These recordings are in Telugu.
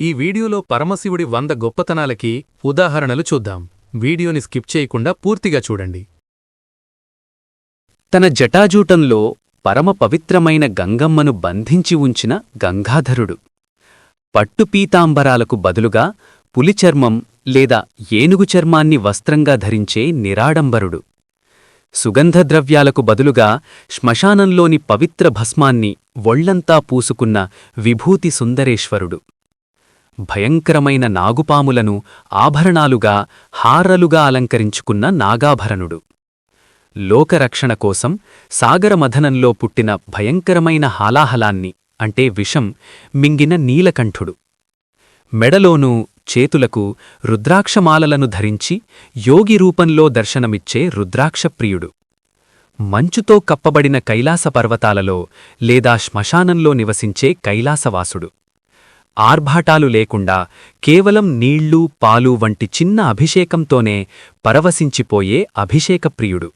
ఈ వీడియోలో పరమశివుడి వంద గొప్పతనాలకి ఉదాహరణలు చూద్దాం. వీడియోని స్కిప్ చేయకుండా పూర్తిగా చూడండి. తన జటాజూటంలో పరమ పవిత్రమైన గంగమ్మను బంధించి ఉంచిన గంగాధరుడు. పట్టుపీతాంబరాలకు బదులుగా పులిచర్మం లేదా ఏనుగు చర్మాన్ని వస్త్రంగా ధరించే నిరాడంబరుడు. సుగంధద్రవ్యాలకు బదులుగా శ్మశానంలోని పవిత్ర భస్మాన్ని ఒళ్ళంతా పూసుకున్న విభూతి సుందరేశ్వరుడు. భయంకరమైన నాగుపాములను ఆభరణాలుగా హారలుగా అలంకరించుకున్న నాగాభరణుడు. లోకరక్షణ కోసం సాగరమథనంలో పుట్టిన భయంకరమైన హాలాహలాన్ని అంటే విషం మింగిన నీలకంఠుడు. మెడలోనూ చేతులకు రుద్రాక్షమాలలను ధరించి యోగి రూపంలో దర్శనమిచ్చే రుద్రాక్షప్రియుడు. మంచుతో కప్పబడిన కైలాస పర్వతాలలో లేదా శ్మశానంలో నివసించే కైలాసవాసుడు. ఆర్భాటాలు లేకుండా కేవలం నీళ్ళు పాలు వంటి చిన్న అభిషేకంతోనే పరవశించిపోయే అభిషేకప్రియుడు.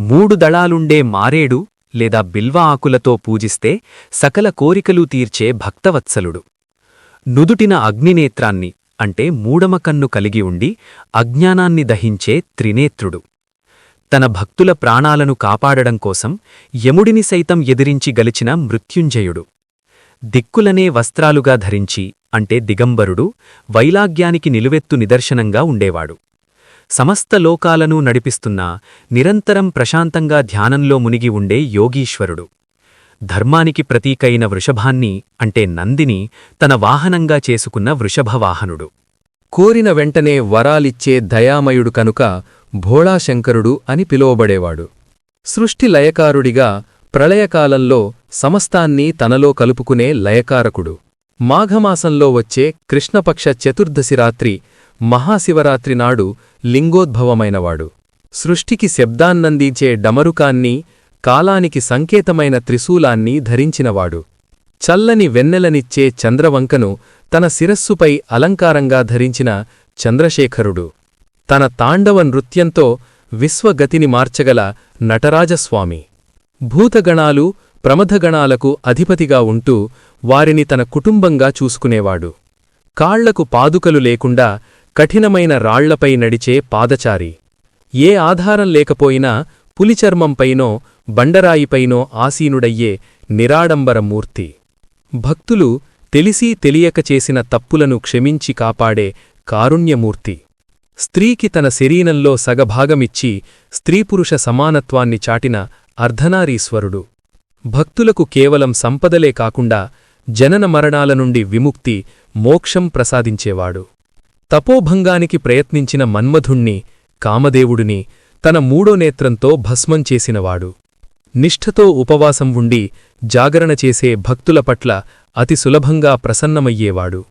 మూడు దళాలుండే మారేడు లేదా బిల్వ ఆకులతో పూజిస్తే సకల కోరికలు తీర్చే భక్తవత్సలుడు. నుదుటిన అగ్నినేత్రాన్ని అంటే మూడమ కన్ను కలిగి ఉండి అజ్ఞానాన్ని దహించే త్రినేత్రుడు. తన భక్తుల ప్రాణాలను కాపాడడం కోసం యముడిని సైతం ఎదిరించి గలిచిన మృత్యుంజయుడు. దిక్కులనే వస్త్రాలుగా ధరించి అంటే దిగంబరుడు వైలాగ్యానికి నిలువెత్తు నిదర్శనంగా ఉండేవాడు. సమస్త లోకాలను నడిపిస్తున్న నిరంతరం ప్రశాంతంగా ధ్యానంలో మునిగి ఉండే యోగీశ్వరుడు. ధర్మానికి ప్రతీకైన వృషభాన్ని అంటే నందిని తన వాహనంగా చేసుకున్న వృషభవాహనుడు. కోరిన వెంటనే వరాలిచ్చే దయామయుడు కనుక భోళాశంకరుడు అని పిలువబడేవాడు. సృష్టి లయకారుడిగా ప్రళయకాలంలో సమస్తాన్ని తనలో కలుపుకునే లయకారకుడు. మాఘమాసంలో వచ్చే కృష్ణపక్ష చతుర్దశి రాత్రి మహాశివరాత్రి నాడు లింగోద్భవమైనవాడు. సృష్టికి శబ్దాన్నందించే డమరుకాన్ని కాలానికి సంకేతమైన త్రిశూలాన్ని ధరించినవాడు. చల్లని వెన్నెలనిచ్చే చంద్రవంకను తన శిరస్సుపై అలంకారంగా ధరించిన చంద్రశేఖరుడు. తన తాండవ నృత్యంతో విశ్వగతిని మార్చగల నటరాజస్వామి. భూతగణాలు ప్రమథగణాలకు అధిపతిగా ఉంటూ వారిని తన కుటుంబంగా చూసుకునేవాడు. కాళ్ళకు పాదుకలు లేకుండా కఠినమైన రాళ్ళపై నడిచే పాదచారి. ఏ ఆధారం లేకపోయినా పులిచర్మంపైనో బండరాయిపైనో ఆసీనుడయ్యే నిరాడంబరమూర్తి భక్తులు తెలిసీ తెలియక చేసిన తప్పులను క్షమించి కాపాడే కారుణ్యమూర్తి. స్త్రీకి తన శరీరంలో సగభాగమిచ్చి స్త్రీపురుష సమానత్వాన్ని చాటిన అర్ధనారీశ్వరుడు. భక్తులకు కేవలం సంపదలే కాకుండా జనన మరణాల నుండి విముక్తి మోక్షం ప్రసాదించేవాడు. తపోభంగానికి ప్రయత్నించిన మన్మధుణ్ణి కామదేవుడిని తన మూడో నేత్రంతో భస్మం చేసినవాడు. నిష్ఠతో ఉపవాసం ఉండి జాగరణ చేసే భక్తుల పట్ల అతి సులభంగా ప్రసన్నమయ్యేవాడు.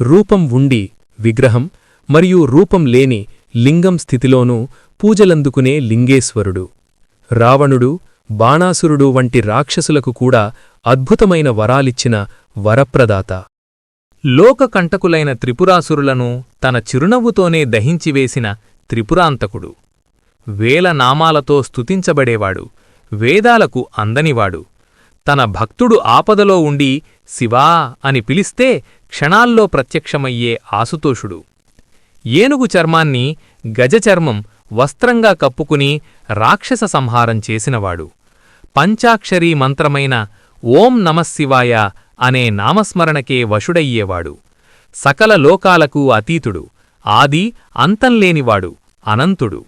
రూపం ఉండి విగ్రహం మరియు రూపం లేని లింగం స్థితిలోనూ పూజలందుకునే లింగేశ్వరుడు. రావణుడు బాణాసురుడు వంటి రాక్షసులకు కూడా అద్భుతమైన వరాలిచ్చిన వరప్రదాత. లోకకంటకులైన త్రిపురాసురులను తన చిరునవ్వుతోనే దహించివేసిన త్రిపురాంతకుడు. వేల నామాలతో స్తుతించబడేవాడు వేదాలకు అందనివాడు తన భక్తుడు ఆపదలో ఉండి శివా అని పిలిస్తే క్షణాల్లో ప్రత్యక్షమయ్యే ఆసుతోషుడు ఏనుగు చర్మాన్ని గజచర్మం వస్త్రంగా కప్పుకుని రాక్షస సంహారం చేసినవాడు. పంచాక్షరీ మంత్రమైన ఓం నమశివాయ అనే నామస్మరణకే వశుడయ్యేవాడు. సకల లోకాలకు అతీతుడు. ఆది అంతంలేనివాడు అనంతుడు.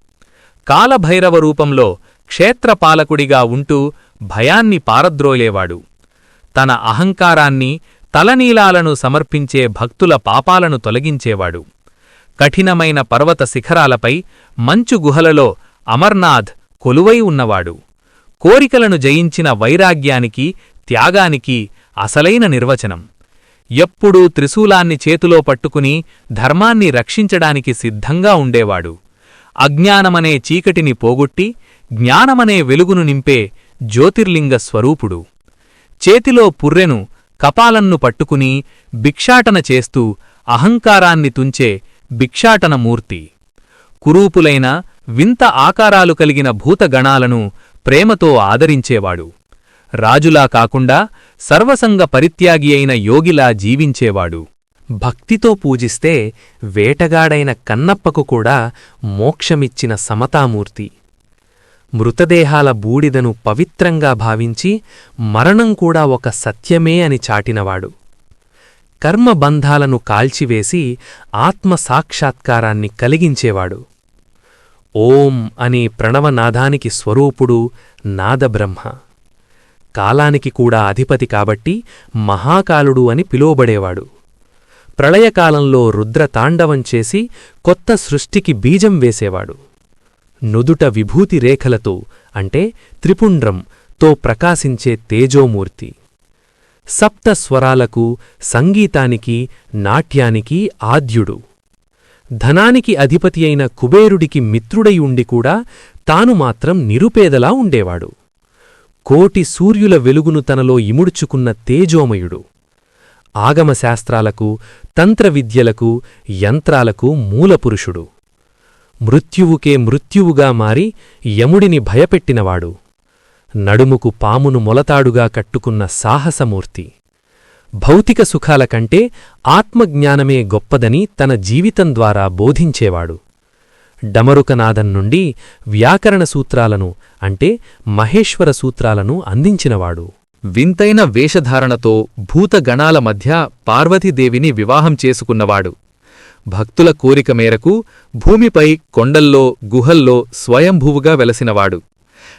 కాలభైరవ రూపంలో క్షేత్రపాలకుడిగా ఉంటూ భయాన్ని పారద్రోలేవాడు. తన అహంకారాన్ని తలనీలాలను సమర్పించే భక్తుల పాపాలను తొలగించేవాడు. కఠినమైన పర్వత శిఖరాలపై మంచు గుహలలో అమర్నాథ్ కొలువై ఉన్నవాడు. కోరికలను జయించిన వైరాగ్యానికి త్యాగానికి అసలైన నిర్వచనం. ఎప్పుడూ త్రిశూలాన్ని చేతిలో పట్టుకుని ధర్మాన్ని రక్షించడానికి సిద్ధంగా ఉండేవాడు. అజ్ఞానమనే చీకటిని పోగొట్టి జ్ఞానమనే వెలుగును నింపే జ్యోతిర్లింగ స్వరూపుడు. చేతిలో పుర్రెను కపాలన్ను పట్టుకుని భిక్షాటన చేస్తూ అహంకారాన్ని తుంచే భిక్షాటనమూర్తి. కురూపులైన వింత ఆకారాలు కలిగిన భూతగణాలను ప్రేమతో ఆదరించేవాడు. రాజులా కాకుండా సర్వసంగ పరిత్యాగి అయిన యోగిలా జీవించేవాడు. భక్తితో పూజిస్తే వేటగాడైన కన్నప్పకు కూడా మోక్షమిచ్చిన సమతామూర్తి. మృతదేహాల బూడిదను పవిత్రంగా భావించి మరణం కూడా ఒక సత్యమే అని చాటినవాడు. కర్మబంధాలను కాల్చివేసి ఆత్మసాక్షాత్కారాన్ని కలిగించేవాడు. ఓం అనే ప్రణవనాదానికి స్వరూపుడు నాదబ్రహ్మ. కాలానికి కూడా అధిపతి కాబట్టి మహాకాలుడు అని పిలువబడేవాడు. ప్రళయకాలంలో రుద్రతాండవం చేసి కొత్త సృష్టికి బీజం వేసేవాడు. నుదుట విభూతి రేఖలతో అంటే త్రిపుండ్రం తో ప్రకాశించే తేజోమూర్తి. సప్తస్వరాలకు సంగీతానికి నాట్యానికి ఆద్యుడు. ధనానికి అధిపతి అయిన కుబేరుడికి మిత్రుడై ఉండి కూడా తాను మాత్రం నిరుపేదలా ఉండేవాడు. కోటి సూర్యుల వెలుగును తనలో ఇముడుచుకున్న తేజోమయుడు. ఆగమశాస్త్రాలకు తంత్రవిద్యలకు యంత్రాలకు మూలపురుషుడు. మృత్యువుకే మృత్యువుగా మారి యముడిని భయపెట్టినవాడు. నడుముకు పామును మొలతాడుగా కట్టుకున్న సాహసమూర్తి. భౌతిక సుఖాల కంటే ఆత్మజ్ఞానమే గొప్పదని తన జీవితం ద్వారా బోధించేవాడు. డమరుకనాథం నుండి వ్యాకరణ సూత్రాలను అంటే మహేశ్వర సూత్రాలను అందించినవాడు. వింతైన వేషధారణతో భూతగణాల మధ్య పార్వతీదేవిని వివాహం చేసుకున్నవాడు. భక్తుల కోరిక మేరకు భూమిపై కొండల్లో గుహల్లో స్వయంభూవుగా వెలసినవాడు.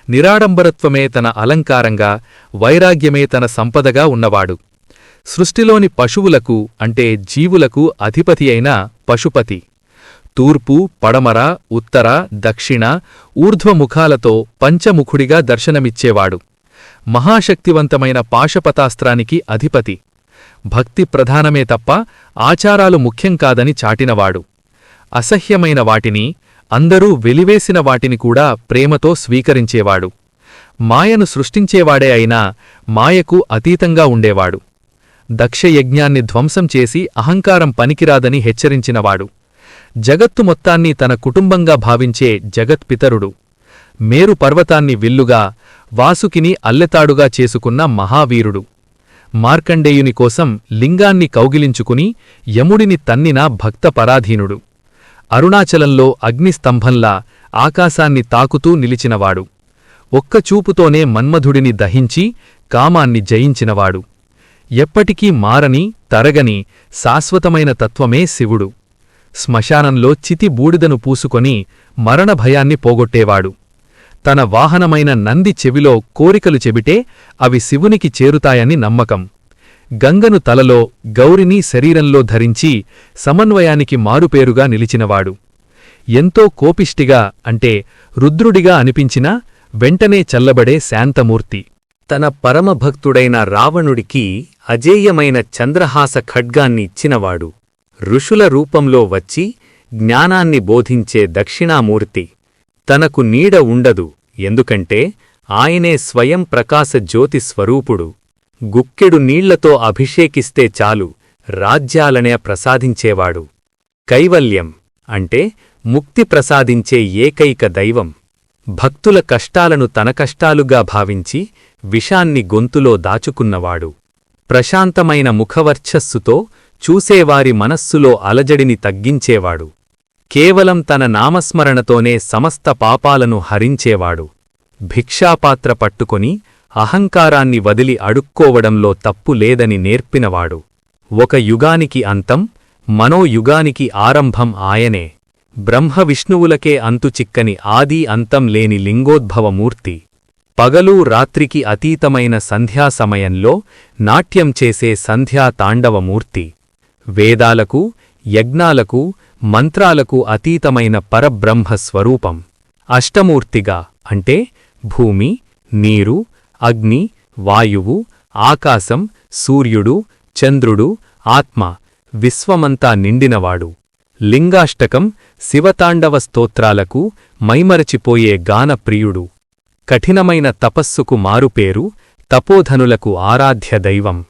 నిరాడంబరత్వమే తన అలంకారంగా వైరాగ్యమే తన సంపదగా ఉన్నవాడు. సృష్టిలోని పశువులకు అంటే జీవులకు అధిపతి అయిన పశుపతి. తూర్పు పడమర ఉత్తర దక్షిణ ఊర్ధ్వముఖాలతో పంచముఖుడిగా దర్శనమిచ్చేవాడు. మహాశక్తివంతమైన పాశపతాస్త్రానికి అధిపతి. భక్తి ప్రధానమే తప్ప ఆచారాలు ముఖ్యం కాదని చాటినవాడు. అసహ్యమైన వాటిని అందరూ వెలివేసిన వాటిని కూడా ప్రేమతో స్వీకరించేవాడు. మాయను సృష్టించేవాడే అయినా మాయకు అతీతంగా ఉండేవాడు. దక్షయజ్ఞాన్ని ధ్వంసం చేసి అహంకారం పనికిరాదని హెచ్చరించినవాడు. జగత్తు మొత్తాన్ని తన కుటుంబంగా భావించే జగత్పితరుడు. మేరు పర్వతాన్ని విల్లుగా వాసుకిని అల్లెతాడుగా చేసుకున్న మహావీరుడు. మార్కండేయుని కోసం లింగాన్ని కౌగిలించుకుని యముడిని తన్నిన భక్త పరాధీనుడు అరుణాచలంలో అగ్నిస్తంభంలా ఆకాశాన్ని తాకుతూ నిలిచినవాడు. ఒక్క చూపుతోనే మన్మధుడిని దహించి కామాన్ని జయించినవాడు. ఎప్పటికీ మారని తరగని శాశ్వతమైన తత్వమే శివుడు. శ్మశానంలో చితి బూడిదను పూసుకొని మరణభయాన్ని పోగొట్టేవాడు. తన వాహనమైన నంది చెవిలో కోరికలు చెబితే అవి శివునికి చేరుతాయని నమ్మకం. గంగను తలలో గౌరిని శరీరంలో ధరించి సమన్వయానికి మారుపేరుగా నిలిచినవాడు. ఎంతో కోపిష్టిగా అంటే రుద్రుడిగా అనిపించినా వెంటనే చల్లబడే శాంతమూర్తి. తన పరమభక్తుడైన రావణుడికి అజేయమైన చంద్రహాస ఖడ్గాన్ని ఇచ్చినవాడు. ఋషుల రూపంలో వచ్చి జ్ఞానాన్ని బోధించే దక్షిణామూర్తి. తనకు నీడ ఉండదు ఎందుకంటే ఆయనే స్వయం ప్రకాశ జ్యోతి స్వరూపుడు. గుక్కెడు నీళ్ళతో అభిషేకిస్తే చాలు రాజ్యాలనే ప్రసాదించేవాడు. కైవల్యం అంటే ముక్తి ప్రసాదించే ఏకైక దైవం. భక్తుల కష్టాలను తన కష్టాలుగా భావించి విషాన్ని గొంతులో దాచుకున్నవాడు. ప్రశాంతమైన ముఖవర్చస్సుతో చూసేవారి మనస్సులో అలజడిని తగ్గించేవాడు. కేవలం తన నామస్మరణతోనే సమస్త పాపాలను హరించేవాడు. భిక్షాపాత్ర పట్టుకొని అహంకారాన్ని వదిలి అడుక్కోవడంలో తప్పు లేదని నేర్పినవాడు. ఒక యుగానికి అంతం మనో యుగానికి ఆరంభం ఆయనే. బ్రహ్మ విష్ణువులకే అంతు చిక్కని ఆది అంతం లేని లింగోద్భవమూర్తి. పగలూ రాత్రికి అతీతమైన సంధ్యా సమయంలో నాట్యం చేసే సంధ్యా తాండవమూర్తి. వేదాలకు యజ్ఞాలకు మంత్రాలకు అతీతమైన పరబ్రహ్మ స్వరూపం. అష్టమూర్తిగా అంటే భూమి నీరు అగ్ని వాయువు ఆకాశం సూర్యుడు చంద్రుడు ఆత్మ విశ్వమంతా నిండినవాడు. లింగాష్టకం శివతాండవ స్తోత్రాలకు మైమరచిపోయే గానప్రియుడు. కఠినమైన తపస్సుకు మారుపేరు తపోధనులకు ఆరాధ్య దైవం.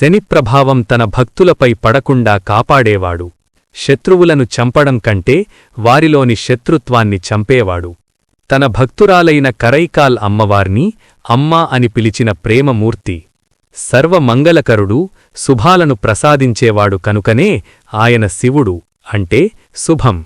శని ప్రభావం తన భక్తులపై పడకుండా కాపాడేవాడు. శత్రువులను చంపడం కంటే వారిలోని శత్రుత్వాన్ని చంపేవాడు. తన భక్తురాలైన కరైకాల్ అమ్మవార్ని అమ్మా అని పిలిచిన ప్రేమమూర్తి సర్వమంగళకరుడు శుభాలను ప్రసాదించేవాడు కనుకనే ఆయన శివుడు అంటే శుభం.